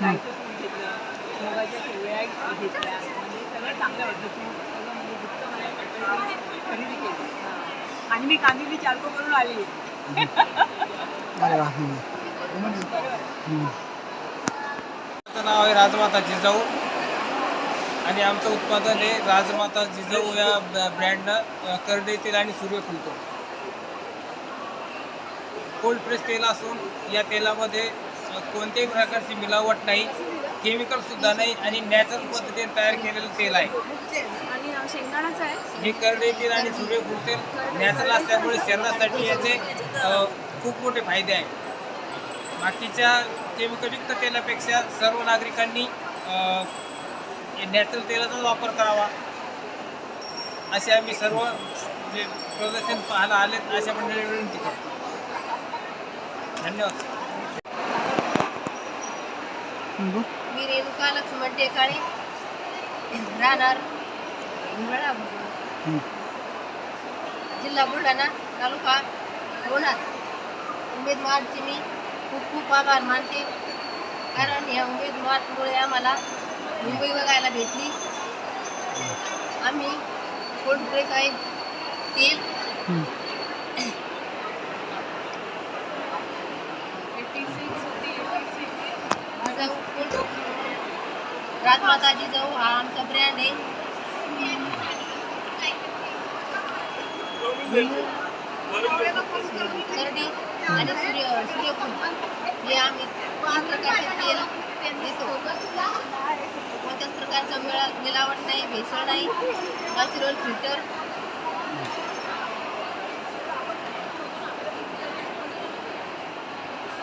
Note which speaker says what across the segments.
Speaker 1: गायचं तूप घेतलं मुगाच्या शेवया घेतल्या म्हणजे सगळं चांगलं वाटलं तूप सगळं म्हणजे जितकं मला पटलं ते मी खरेदी केली हां. आणि मी कांदिवली चालको करून आली
Speaker 2: नाव आहे राजमाता जिजाऊ. आणि आमचं उत्पादन आहे राजमाता जिजाऊ या ब- ब्रँडनं अ, करडे तेल आणि सूर्यफूल तेल कोल्ड प्रेस तेल असून या तेलामध्ये कोणत्याही प्रकारची मिलावट नाही केमिकल सुद्धा नाही आणि नॅचरल पद्धतीने तयार केलेलं तेल आहे.
Speaker 3: आणि शेंगदाणाचं आहे.
Speaker 2: हे करडे तेल आणि सूर्यफूल तेल नॅचरल असल्यामुळे शरीरासाठी याचे खूप मोठे फायदे आहेत. बाकीच्या केमिकलयुक्त तेलापेक्षा सर्व नागरिकांनी नॅचरल तेलाचाच वापर करावा. असे आम्ही सर्व जे प्रदर्शन पाहायला आलेत अशा मंडळी विनंती करतो. धन्यवाद.
Speaker 4: मी रेणुका लक्ष्मण टेकाळे राहणार. जिल्हा बुलढाणा तालुका लोणार उमेदवारचे मी खूप खूप आभार मानते. कारण या उमेदवारमुळे आम्हाला मुंबई बघायला भेटली. आम्ही कोल्ड ब्रेक आहे तेल
Speaker 5: हम्म.
Speaker 4: जिजाऊ कोल्ड राजमाता जिजाऊ हा आमचा ब्रँड आहे करडी आणि सूर्य सूर्यफूल हे आम्ही तीन प्रकारचे तेल देतो कोणत्याच प्रकारचं मिळा मिलावट नाही भेसळ नाही नॅचरल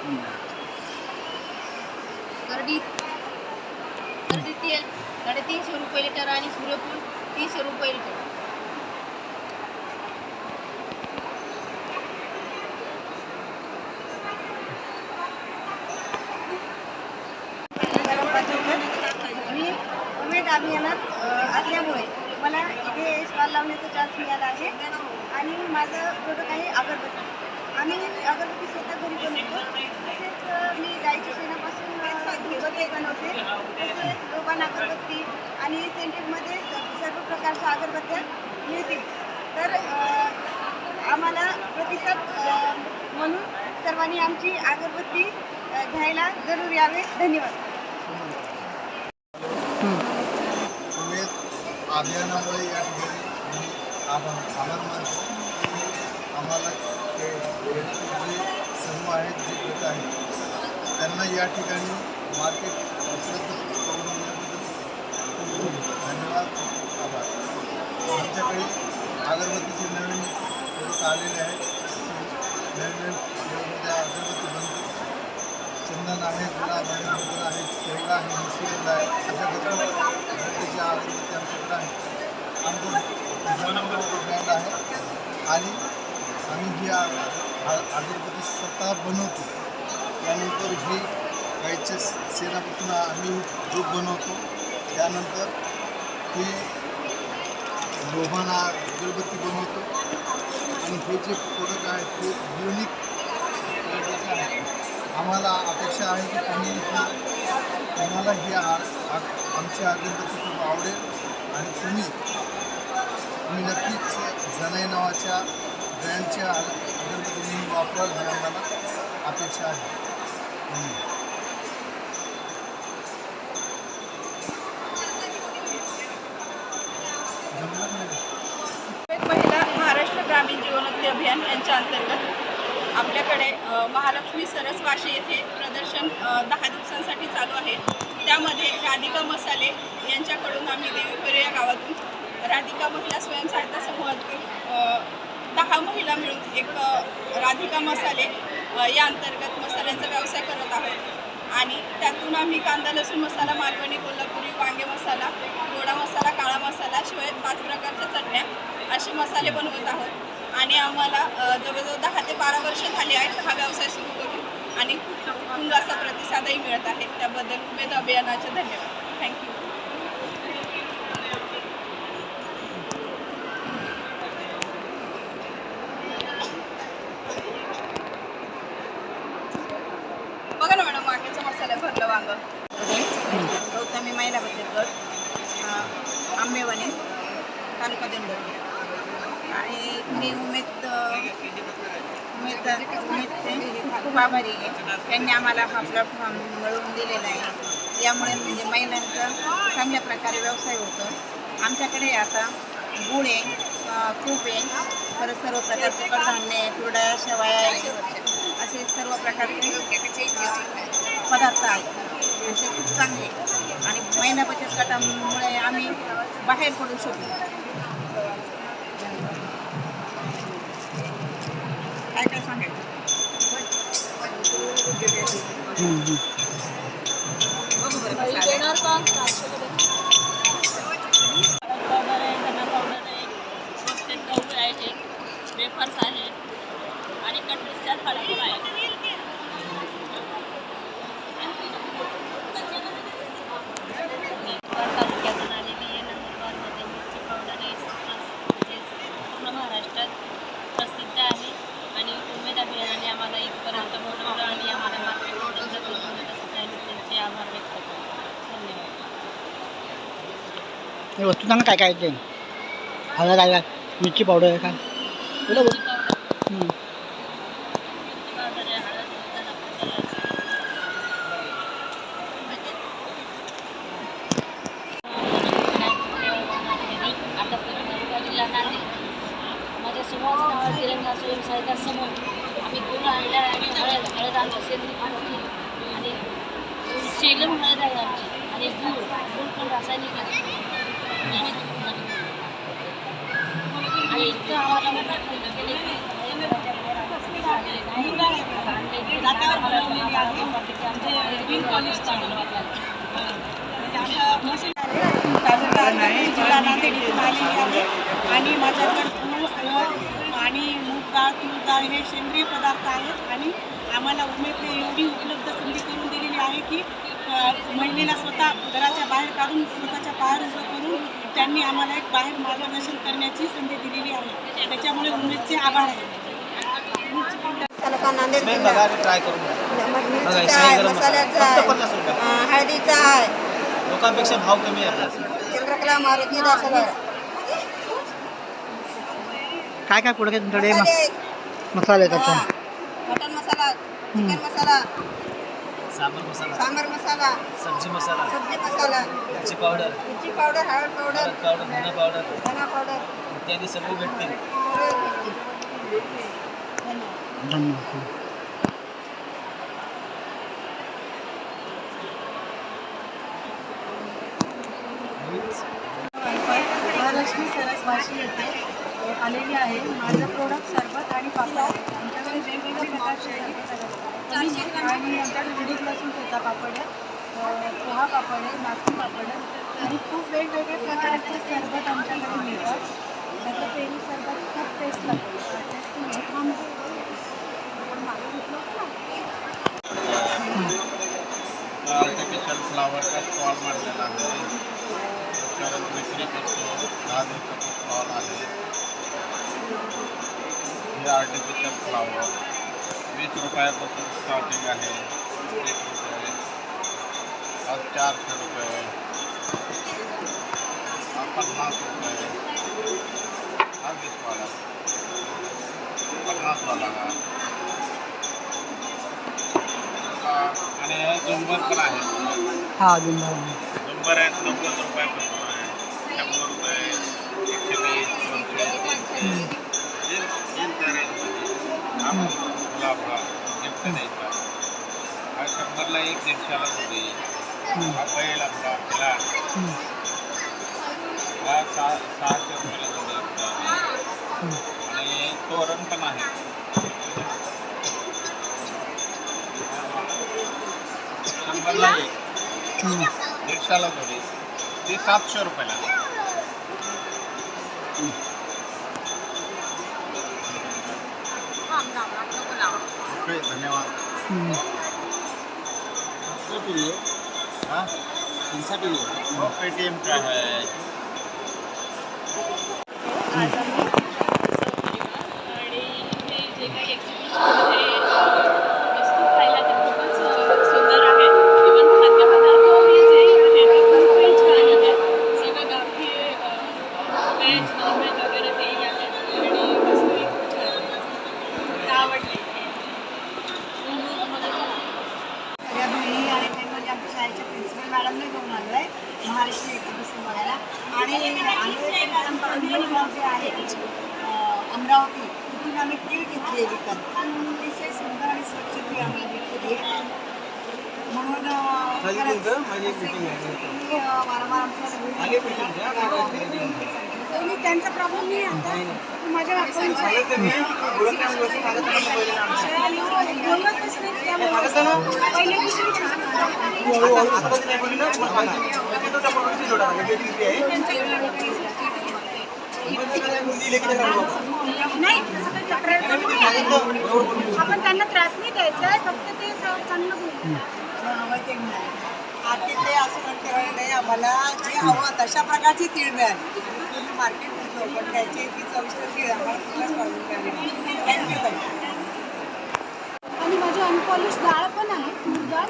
Speaker 4: फिल्टर करडी करडी तेल साडेतीनशे रुपये लिटर आणि सूर्यफूल तीनशे रुपये लिटर
Speaker 6: मी उमेद अभियानात अ, असल्यामुळे मला इथे स्टॉल लावण्याचा चान्स मिळाला आहे आणि माझं प्रोडक्ट आहे अगरबत्ती. आम्ही अगरबत्ती स्वतः घरी बनवतो. तसेच मी गाईच्या शेणापासून अ, बनवते. तसेच लोबान अगरबत्ती आणि सेंटेडमध्ये सर्व प्रकारच्या अगरबत्त्या मिळतील. तर आम्हाला प्रतिसाद म्हणून सर्वांनी आमची अगरबत्ती घ्यायला जरूर यावे. धन्यवाद.
Speaker 7: अभियानामुळे या ठिकाणी आभार मानतो आम्हाला हे जे समूह आहेत जे गट आहेत त्यांना या ठिकाणी मार्केट उपलब्ध करून दिल्याबद्दल खूप खूप धन्यवाद आभार. आमच्याकडे अगरबत्तीचे नवीन प्रोडक्ट आलेले आहेत. नवीन फ्लेवरमध्ये अगरबत्ती बनते. चंदन आहे गुलाब आहे मोगरा आहे केवडा आहे मिसळीला आहे अशा प्रकारच्या अगरबत्ती आमच्याकडे आहे आमचं ब्रँड आहे. आणि आम्ही ही अगरबत्ती स्वतः बनवतो त्यानंतर ही गाईच्या शेणापासून आम्ही जो बनवतो. त्यानंतर ही लोहाना अगरबत्ती बनवतो. आणि हे जे प्रोडक्ट आहे ते युनिक प्रकारचे आम्हाला अपेक्षा आहे की तुम्ही तुम्हाला ही आमची अगरबत्ती खूप आवडेल. आणि तुम्ही तुम्ही नक्कीच जनाई नावाच्या ब्रँडचे अगरबत्ती म्हणून ही आम्हाला अपेक्षा आहे. धन्यवाद
Speaker 3: महिला महाराष्ट्र ग्रामीण जीवनोन्नती अभियान यांच्या अंतर्गत आपल्याकडे महालक्ष्मी सरसवाशी येथे प्रदर्शन दहा दिवसांसाठी चालू आहे. त्यामध्ये राधिका मसाले यांच्याकडून आम्ही देवीपेरे या गावातून राधिका महिला स्वयंसहायता समूहातून मिळून एक राधिका मसाले या अंतर्गत मसाल्यांचा व्यवसाय करत आहोत. आणि त्यातून आम्ही कांदा लसूण मसाला मालवणी कोल्हापुरी वांगे मसाला गोडा मसाला काळा मसाला शिवाय पाच प्रकारच्या चटण्या असे मसाले बनवत आहोत. आणि आम्हाला जवळजवळ दहा ते बारा वर्ष झाली आहेत हा व्यवसाय सुरू करून आणि खूप असा प्रतिसादही मिळत आहे. त्याबद्दल उमेद अभियानाचे धन्यवाद. थँक्यू बघा ना मॅडम वांग्याचा मसाला भरलं वांग
Speaker 6: गौतमी महिला बचत गट अं, आंबेवाणी तालुका दिंडोरी आणि मी उमेद उमेद उमेदचे खूप खूप आभारी आहे. त्यांनी आम्हाला हा प्लॅटफॉर्म मिळवून दिलेला आहे. यामुळे म्हणजे महिलांचा चांगल्या प्रकारे व्यवसाय होतो. आमच्याकडे आता गुळ आहे तूप आहे. परत सर्व प्रकारचे कडधान्य आहे कुरड्या शेवाया असे सर्व प्रकारचे पदार्थ आहेत. ते खूप चांगले. आणि महिला बचत गटामुळे आम्ही बाहेर पडू शकतो
Speaker 8: गहू आहे वेफर्स आहे आणि कटरीच्या फळ्या पण आहेत तालुक्यातून आलेली आहे नंदुरबारमध्ये मिरची पावडर आहे जे पूर्ण महाराष्ट्रात प्रसिद्ध आहे आणि उमेद अभियानाने आम्हाला इथपर्यंत बोलवलं आणि आम्हाला मार्केट उपलब्ध करून दिलं त्यासाठी आम्ही त्यांचे आभार व्यक्त करतो धन्यवाद
Speaker 9: सांगा काय काय ते हळद आहे काय मिरची पावडर आहे काय
Speaker 8: आहे माझ्यासमोर आम्ही गुळ आणि हळद हळद आणतो सेंद्रिय आणि शेलम हळद आहे आमची. आणि गुळ गुळ पण रासायनिक आहे.
Speaker 1: जिल्हा नांदेड इथून आलेली आहे आणि माझ्याकडे तूळ हळद आणि मूग डाळ तूर डाळ हे सेंद्रिय पदार्थ आहेत आणि आम्हाला उमेदने एवढी उपलब्ध संधी करून दिलेली आहे की महिलेला स्वतः घराच्या बाहेर काढून स्वतःच्या पायावर उभं करून त्यांनी आम्हाला एक बाहेर मार्गदर्शन करण्याची संधी दिलेली आहे. त्याच्यामुळे उमेदचे आभार आहे.
Speaker 6: तालुका नांदेड. मिरचीचा मसाल्याचा आहे हळदीचा
Speaker 7: लोकांपेक्षा भाव कमी आहे आपला
Speaker 6: चंद्रकला मारुती दासला
Speaker 9: काय काय पुढे तुमच्याकडे?
Speaker 6: मसाले मटन मसाला चिकन मसाला.
Speaker 7: सांबर मसाला.
Speaker 6: सांबर मसाला.
Speaker 7: सब्जी मसाला.
Speaker 6: सब्जी मसाला.
Speaker 7: मिरची पावडर.
Speaker 6: मिरची पावडर हळद पावडर.
Speaker 7: हळद पावडर धना पावडर.
Speaker 6: धना पावडर.
Speaker 7: इत्यादी सगळे भेटतील.
Speaker 9: धन्यवाद.
Speaker 1: महालक्ष्मी सरस वाशी येथे आलेली आहे. माझं प्रोडक्ट सरबत आणि पापड. आमच्याकडे वेगवेगळ्या प्रकारचे आहेत. आणि आमच्याकडे उडीद लसूण ठेचा पापड आहे. पोहा पापड आहे नाचणी पापड आहे. आणि खूप वेगवेगळ्या प्रकारचे सरबत आमच्याकडे मिळतात. त्याचं पेरू सरबत खूप टेस्ट लागतो.
Speaker 10: फ्लावर का स्टॉल मांडलेला आहे त्याच्यावर विक्री करतो दहा दिवसाचा स्टॉल आहे हे आर्टिफिशियल फ्लावर वीस रुपयापासून स्टार्टिंग आहे एक रुपये आज चारशे रुपये हा। पन्नास रुपये हा। वीसवाला पन्नासवाला हा हा, आणि हे। झुंबर पण आहे
Speaker 9: हा अजून बरं.
Speaker 10: नंबर आहे नव्वद रुपयापासून आहे शंभर रुपये एकशे वीस दोनशे तीनशे येईल येईल त्या रेंजमध्ये हा गुलाब हा। गिफ्ट द्यायचा हा शंभरला एक दीडशेला जोडी हा बैल आपला आपला. हा सहा सहाशे रुपयाला जोडी आम्ही. आणि तोरण पण आहे. शंभरला एक. दीडशेला जोडी. ती सातशे रुपयाला. धन्यवाद
Speaker 9: हम्म.
Speaker 10: हाँ? वो पेटीएम का है
Speaker 8: मालवण जे आहे अमरावती
Speaker 11: तिथून आम्ही तीळ घेतली आहे विकत अतिशय सुंदर आणि स्वच्छ ती आम्ही विकली आहे. म्हणून मी त्यांचा प्रॉब्लेम नाही आता माझ्या पहिले नाही तक्रार. आपण त्यांना त्रास नाही द्यायचा आहे फक्त ते चांगलं
Speaker 6: आधी ते असं म्हणते "अरे नाही आम्हाला जे हवं तशा प्रकारची तीळ मिळाली. तुम्ही मार्केट पण घ्यायची ती चविष्ट तीळ आम्हाला कुठलाच प्रॉब्लेम मिळाली थँक्यू ताई
Speaker 11: आणि माझी अनपॉलिश डाळ पण आहे तूर डाळ.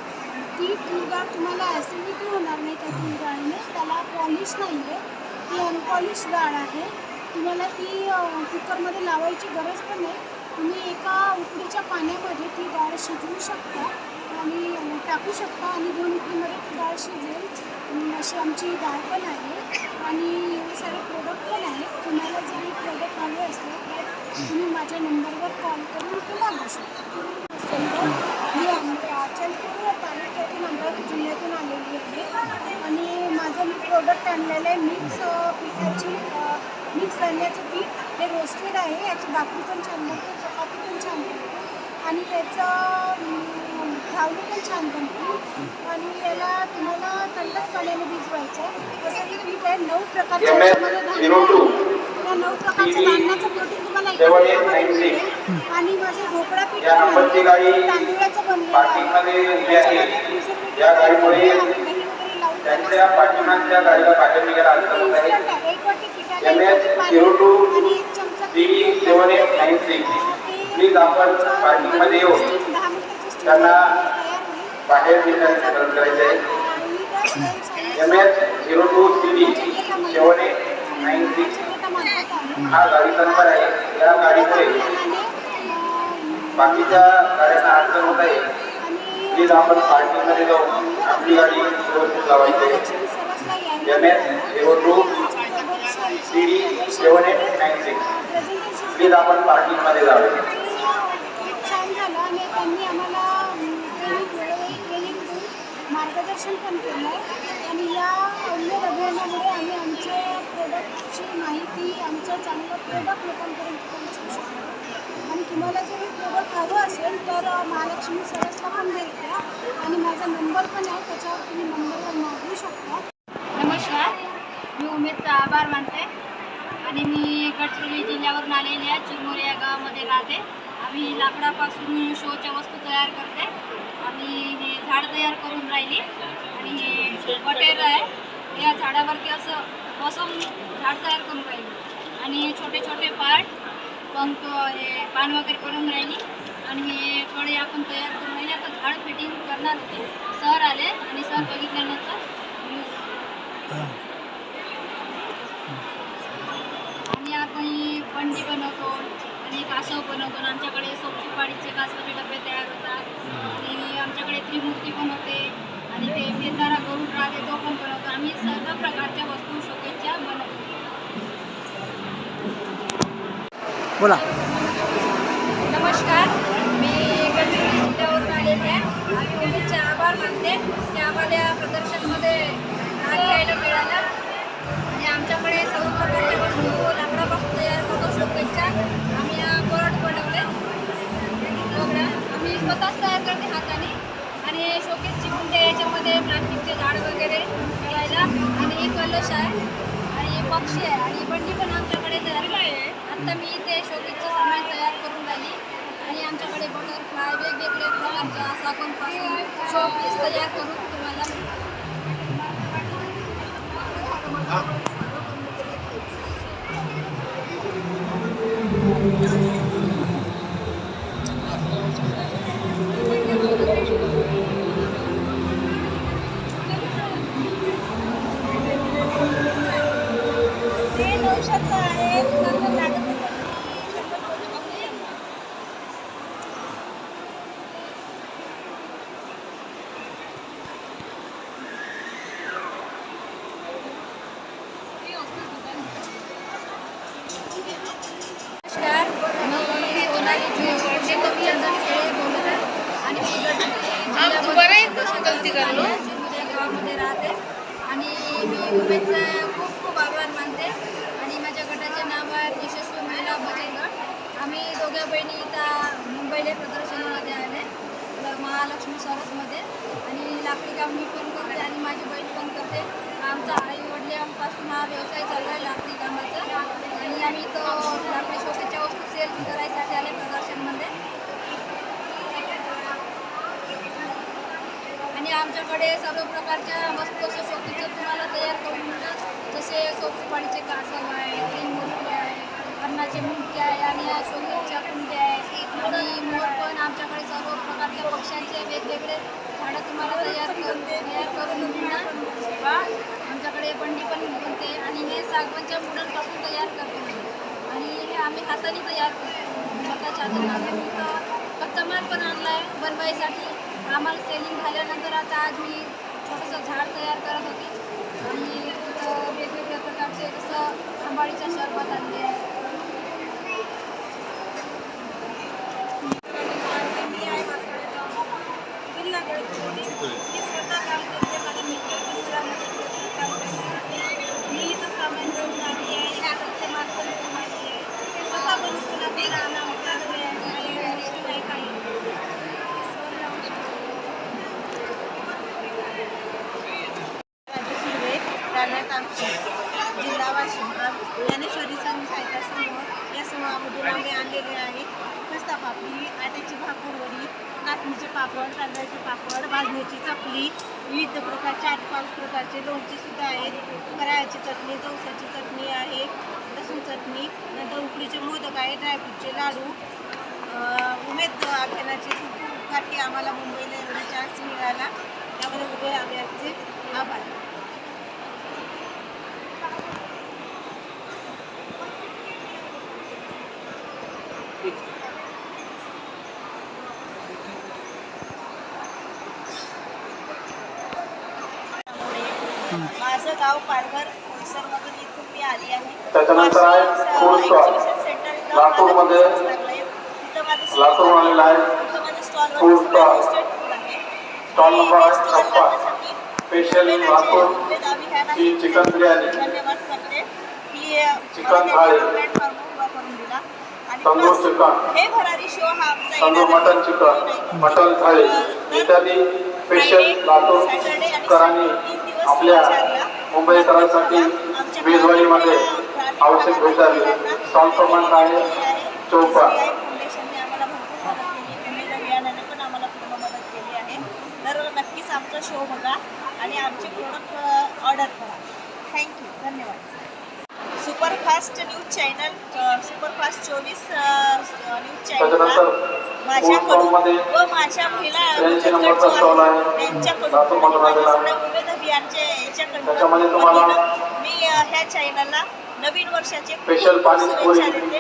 Speaker 11: ती तूर डाळ तुम्हाला ॲसिडिटी होणार नाही त्या तूर डाळीने त्याला पॉलिश नाही आहे ती अनपॉलिश डाळ आहे. तुम्हाला ती कुकरमध्ये लावायची गरज पण नाही. तुम्ही एका उकडीच्या पाण्यामध्ये ती डाळ शिजवू शकता आणि टाकू शकता आणि दोन उकडीमध्ये ती डाळ शिजेल. अशी आमची डाळ पण आहे आणि एवढे सारे प्रोडक्ट पण आहेत. तुम्हाला जरी प्रोडक्ट हवे असले तर तुम्ही माझ्या नंबरवर कॉल करून ते मागू शकता. मी आमच्या अचलपूर तालुक्यातून अमरावती जिल्ह्यातून आलेली आहे. आणि माझं मी प्रोडक्ट आणलेलं आहे. मिक्स पिठाची मिक्स धान्याचं पीठ हे रोस्टेड आहे. याची भाकरी पण छान बनते चपाती पण छान बनते आणि याचं धावली पण छान बनते. आणि याला तुम्हाला थंडच पाण्याने भिजवायचं आहे. असं हे पीठ आहे. नऊ प्रकारच्या याच्यामध्ये धान्य. त्या नऊ प्रकारच्या धान्याचं प्रोटीन तुम्हाला. आणि माझं ढोकळा पीठ. तांदूळाचं बनलेलं आहे. वगैरे लावून. एक वाटी
Speaker 12: M H zero two
Speaker 11: three
Speaker 12: seven eight nine six please आपण पार्किंगमध्ये येऊन त्यांना बाहेर निघण्याचे मदत करायचे आहे.
Speaker 11: आणि
Speaker 12: M H zero two three seven eight nine six हा गाडीचा नंबर आहे. या गाडीमुळे बाकीच्या गाड्यांना अडचण होत आहे. प्लीज आपण पार्किंगमध्ये जाऊन आपली गाडी व्यवस्थित लावायची आहे. M H zero two C D seven eight nine six. Please आपण पार्किंगमध्ये जावे
Speaker 11: छान झालं आणि त्यांनी आम्हाला ट्रेनिंग वेळोवेळी ट्रेनिंग मार्गदर्शन पण केलं आहे आणि या अव्यय अभियानामुळे आम्ही आमच्या प्रोडक्टची माहिती आमचं चांगलं प्रोडक्ट लोकांपर्यंत पोहोचवू शकतो आणि तुम्हाला जर हे प्रोडक्ट हवं असेल तर अ, महालक्ष्मी सरसला पण भेट द्या आणि माझा नंबर पण आहे त्याच्यावर तुम्ही नंबरवर मागवू शकता
Speaker 13: नमस्कार. मी उमेदचा आभार मानते. आणि मी गडचिरोली जिल्ह्यावरून आलेली आहे चिरमोरी या गावामध्ये राहते. आम्ही लाकडापासून शोच्या वस्तू तयार करते. आम्ही हे झाड तयार करून राहिली. आणि हे बटेर आहे या झाडावरती असं बसून झाड तयार करून राहिली. आणि छोटे छोटे पार्ट पंख हे पान वगैरे करून राहिली. आणि हे फळे आपण तयार करून राहिले. आता झाड फिटिंग करणार होते. सर आले आणि सर बघितल्यानंतर मी आणि आपण बंडी बनवतो आणि कासव बनवतो. आमच्याकडे सोपशिपाडीचे कासवाचे डबे तयार होतात. आणि आमच्याकडे त्रिमूर्ती पण होते. आणि ते बेतारा गरुड राहते तो पण बनवतो. आम्ही सर्व प्रकारच्या वस्तू शोकेसच्या बनवतो.
Speaker 9: बोला.
Speaker 13: नमस्कार. मी गडचिरोली जिल्ह्यावरून आलेली आहे. आणि उमेदचे आभार मानते की आम्हाला या प्रदर्शनमध्ये भाग घ्यायला मिळालं. आणि आमच्याकडे सर्व प्रकारच्या वस्तू लाकडापासून तयार होतो शोकेसच्या आम्ही या बोर्ड बनवले आम्ही स्वतःच तयार करते हाताने. आणि शोकेसची कुंड्या याच्यामध्ये प्लास्टिकचे झाड वगैरे ठेवायला आणि कलश आहे. आणि पक्षी आहे. आणि बंडी पण आमच्याकडे तयार आहे. आता मी ते शोकेसचं सामान तयार करून राहिली. आणि आमच्याकडे बटरफ्लाय वेगवेगळ्या प्रकारच्या साबणपासून शो पीस तयार करून तुम्हाला 2015 महालक्ष्मी सरसमध्ये आणि लाकडी काम मी पण करते आणि माझी बहीण पण करते. आमचा आई वडिलांपासून हा व्यवसाय चालू आहे लाकडी कामाचा. आणि आम्ही तो लाकडी शोकेच्या वस्तू सेल करायसाठी आले प्रदर्शनमध्ये. आणि आमच्याकडे सर्व प्रकारच्या वस्तू असं शोकीचे तुम्हाला तयार करून मिळतात जसे सोपसुपारीचे कासव आहे तीन मूर्ती आहे अन्नाचे मुंडके आहे आणि शोकीच्या कुंड्या आहे. आणि मोर पण आमच्याकडे सर्व प्रकारच्या पक्ष्यांचे वेगवेगळे झाडं तुम्हाला तयार करून तयार करून मिळणार आमच्याकडे बंडी पण बनते आणि हे सागवनच्या मुलांपासून तयार करतो. आणि हे आम्ही हाताने तयार करतो. स्वतःच्या हाताने. कच्चा माल पण आणला आहे बनवायसाठी आम्हाला सेलिंग झाल्यानंतर आता आज मी छोटंसं झाड तयार करत होती. आणि वेगवेगळ्या प्रकारचे जसं आंबाडीचा शरबत आणले आहे
Speaker 6: मी इथं सामान घेऊन आली आहे लाकडाचे मार्केट घेऊन आली आहे स्वतः बनवून आम्ही राहणार काही काही राजू सुर्वे राणा तामशी जिल्हा वाशिम ज्ञानेश्वरी संघ सहायता समूह या समूहामधून आम्ही आणलेले आहे खस्ता पापडी आट्याची भाकरवडी नाचणीचे पापड तांदळाचे पापड भाजणीची चकली विविध प्रकारचे आठ पाच प्रकारचे लोणचे सुद्धा आहेत फराळाची चटणी जवसाची चटणी आहे लसूण चटणी नंतर उकडीचे मोदक आहे ड्रायफ्रूटचे लाडू. उमेद अभियानाचे साठी आम्हाला मुंबईला एवढा चान्स मिळाला. त्यामध्ये उभे आम्ही आमचे आभार. माझं गाव पालघर आली आहे
Speaker 4: त्याच्यानंतर आहे फूड स्टॉल. लातूरमध्ये लातूरहून आलेला आहे. Food stall. स्टॉल नंबर आहे छप्पन. स्पेशल लातूर ही. Chicken biryani. Chicken thali. Tandoor chicken. Tandoor. Mutton chicken mutton thali इत्यादी स्पेशल लातूर करांनी आपल्या. मुंबईकरांसाठी
Speaker 6: ग्रामीण
Speaker 4: आवश्यक भेटावी क्रमांक आहे
Speaker 6: तर नक्कीच आमचा शो बघा आणि आमचे प्रोडक्ट ऑर्डर करा थँक्यू धन्यवाद सुपरफास्ट न्यूज चॅनल सुपरफास्ट चोवीस न्यूज
Speaker 4: त्याच्यानंतर
Speaker 6: चॅनल माझ्याकडून व माझ्या महिला. त्यांच्याकडून उमेद अभियानच्या याच्याकडून मी ह्या चॅनलला नवीन वर्षाचे
Speaker 4: स्पेशल
Speaker 6: शुभेच्छा देते.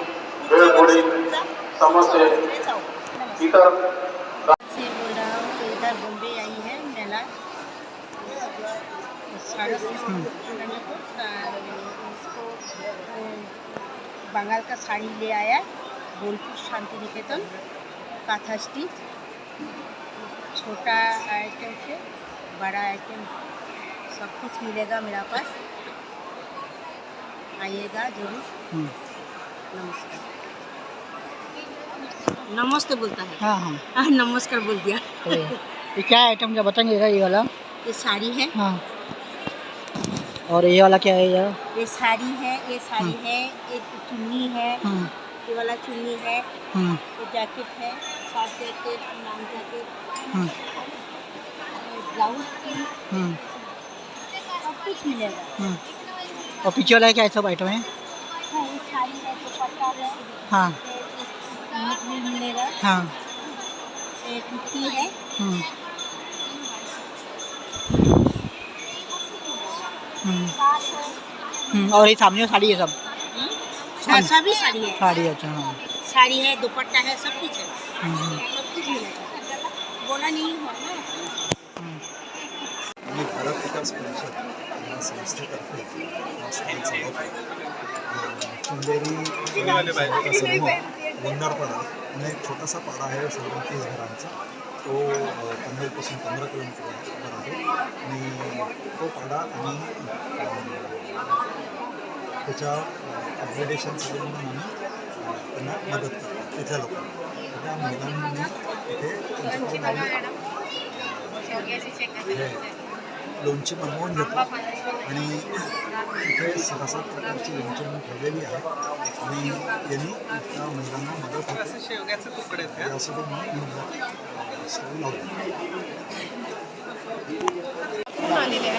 Speaker 6: से बोल रहा हूँ इधर बॉम्बे आई है मेला. सारस मैंने को और बंगाल का साड़ी ले आया बोलपुर शांति निकेतन काथा स्टिच छोटा आइटम से बड़ा आइटम सब कुछ मिलेगा मेरा पास. आइएगा ज़रूर।
Speaker 9: हम्म.
Speaker 6: नमस्कार। नमस्ते बोलता है।
Speaker 9: हाँ हाँ।
Speaker 6: हाँ नमस्कार बोल दिया।
Speaker 9: ये क्या आइटम क्या बताएँगे ये वाला?
Speaker 6: ये साड़ी है।
Speaker 9: हाँ। और ये वाला क्या है ये
Speaker 6: ये साड़ी है ये साड़ी है। ये चुन्नी है।
Speaker 9: हम्म,
Speaker 6: ये वाला चुन्नी है।
Speaker 9: हम्म,
Speaker 6: ये जैकेट है short jacket long jacket blouse की। सब कुछ मिलेगा।
Speaker 9: और पीछे वाला क्या सब आइटम है?
Speaker 6: हाँ है दुपट्टा है
Speaker 9: हाँ। हाँ।
Speaker 6: है।
Speaker 9: हम्म, हम्म, हम्म, और ये सामने साड़ी है सब?
Speaker 6: हाँ, सभी साड़ी है।
Speaker 9: साड़ी अच्छा हाँ।
Speaker 6: साड़ी है दुपट्टा है सब कुछ है। सब कुछ मिलेगा। बोला नहीं हुआ ना।
Speaker 9: हम्म.
Speaker 7: मी भारत विकास परिषद या संस्थेतर्फे या समूह वंगारपाडा आणि एक छोटासा पाडा आहे साधारण तीस घरांचा तो अ, पनवेलपासून पंधरा किलोमीटरवर आहे आणि तो पाडा आणि त्याच्या अपग्रेडेशनसाठी म्हणून आम्ही त्यांना मदत करतो तिथल्या लोकांना त्या महिलांनी तिथे त्यांच्याकडून लोणची बनवून घेतो आणि इथे सहा सात प्रकारची आम्ही ठेवलेली आहे. आणि यांनी त्या महिलांना मदत होते. यासाठी म्हणून लावतो
Speaker 5: आलेले आहे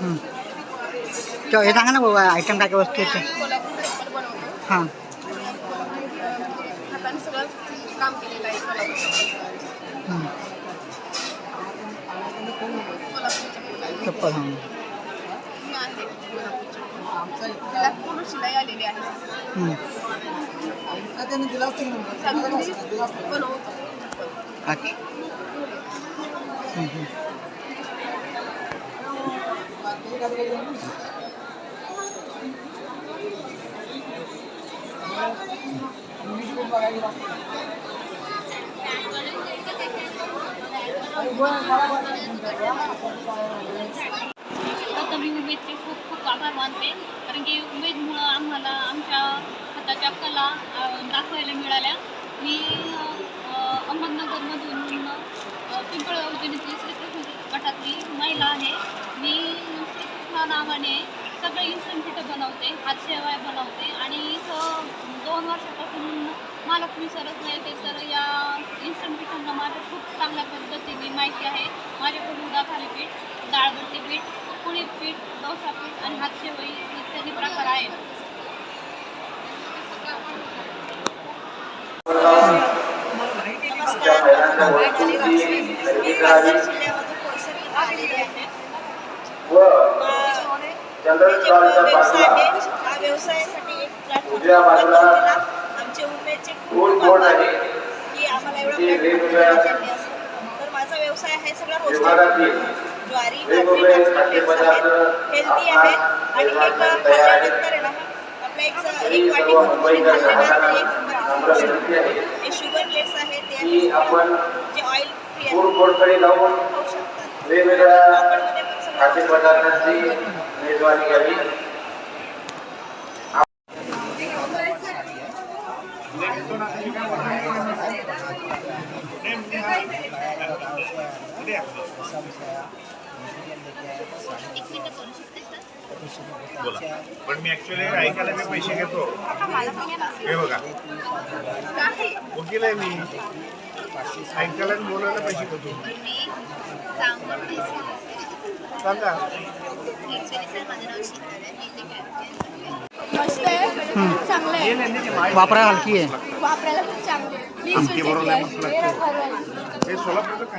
Speaker 9: हं. हे सांगा ना बाबा आयटम काय काय वस्तू हां
Speaker 5: हाताने सगळं काम केलेलं आहे कोल्हापूर
Speaker 9: हं.
Speaker 5: कोल्हापूर चप्पल आहे.
Speaker 9: चप्पल हां
Speaker 5: मी आणलेली कोल्हापूर चप्पल. त्याला पूर्ण शिलाई आलेली आहे
Speaker 9: हं.
Speaker 5: सगळं मी बनवतो
Speaker 9: अच्छा हं, हं.
Speaker 13: आता मी उमेदचे खूप खूप आभार मानते. कारण की उमेदमुळं आम्हाला आमच्या हाताच्या कला दाखवायला मिळाल्या. मी अहमदनगरमधून पिंपळ योजनेची श्रीकृष्ण गटातली महिला आहे. मी श्रीकृष्णा नावाने सगळे इन्स्टंट पिठं बनवते हातशेवाय बनवते. आणि इथं दोन वर्षापासून महालक्ष्मी सरस ते सर या इन्स्टंट पिठांना माझ्या खूप चांगल्या पद्धतीने माहिती आहे.
Speaker 4: माझ्या कोळसर इथं आलेली आहे त्याचे व्यवसाय आहे या व्यवसायासाठी एक प्लॅटफॉर्म दिला आमचे उमेदचे खूप खूप आभार. की आम्हाला एवढा प्लॅटफॉर्म दिला त्यांनी असं तर माझा व्यवसाय आहे सगळा ज्वारी बाजरी नाचणी आहेत हेल्दी आहेत आणि एक खाल्ल्यानंतर आहे ना आपला एक स- एक वाटी भरून जरी खाल्लं ना तरी एक चपाती खाऊ शकतो. हे। शुगरलेस आहे ते आहे सगळं जे ऑइल फ्री आहे
Speaker 14: गोडखडी लावून
Speaker 4: खाऊ शकतात
Speaker 14: वेगवेगळ्या
Speaker 4: पापडमध्ये पण सगळं
Speaker 14: खाद्यपदार्थांची मेजवानी घ्यावी बोला. पण मी ऍक्च्युली ऐकायला मी पैसे घेतो. हे बघा. वकील आहे मी. ऐकायला आणि बोलायला पैसे घेतो. सांगा.
Speaker 5: मस्त आहे चांगलं आहे.
Speaker 9: वापरायला हलकी आहे.
Speaker 5: वापरायला खूप चांगलं आहे.
Speaker 14: हे सोलापूरचं काय?